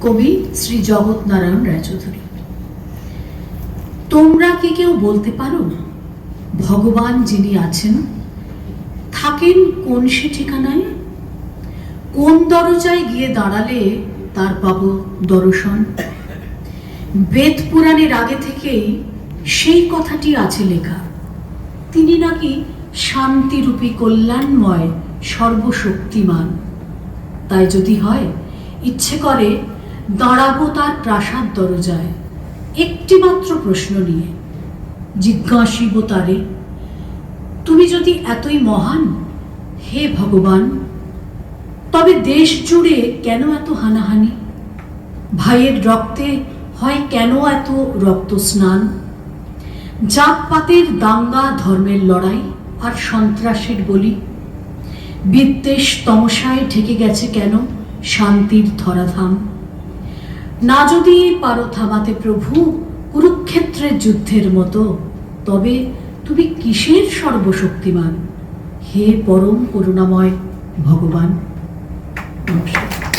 কবি শ্রী জগৎনারায়ণ রায়চৌধুরী। তোমরা কি কেউ বলতে পারো? ভগবান যিনি আছেন, থাকেন কোন সে ঠিকানায়? কোন দরজায় গিয়ে দাঁড়ালে তার পাব দর্শন? বেদ পুরাণের আগে থেকেই সেই কথাটি আছে লেখা। তিনি নাকি শান্তিরূপী কল্যাণময় সর্বশক্তিমান। তাই যদি হয়, ইচ্ছে করে দাঁড়াবো তার প্রাসাদ দরজায়। একটি মাত্র প্রশ্ন নিয়ে জিজ্ঞাসিব তারে, তুমি যদি এতই মহান, হে ভগবান, তবে দেশ জুড়ে কেন এত হানাহানি? ভাইয়ের রক্তে হয় কেন এত রক্ত স্নান? জাতপাতের দাঙ্গা ধর্মের লড়াই আর সন্ত্রাসের বলি। বিদ্বেষ তমসায় ঢেকে গেছে কেন শান্তির ধরাধাম? না যদি পারো থামাতে প্রভু, কুরুক্ষেত্রের যুদ্ধের মতো, তবে তুমি কিসের সর্বশক্তিমান? হে পরম করুণাময় ভগবান। নমস্কার।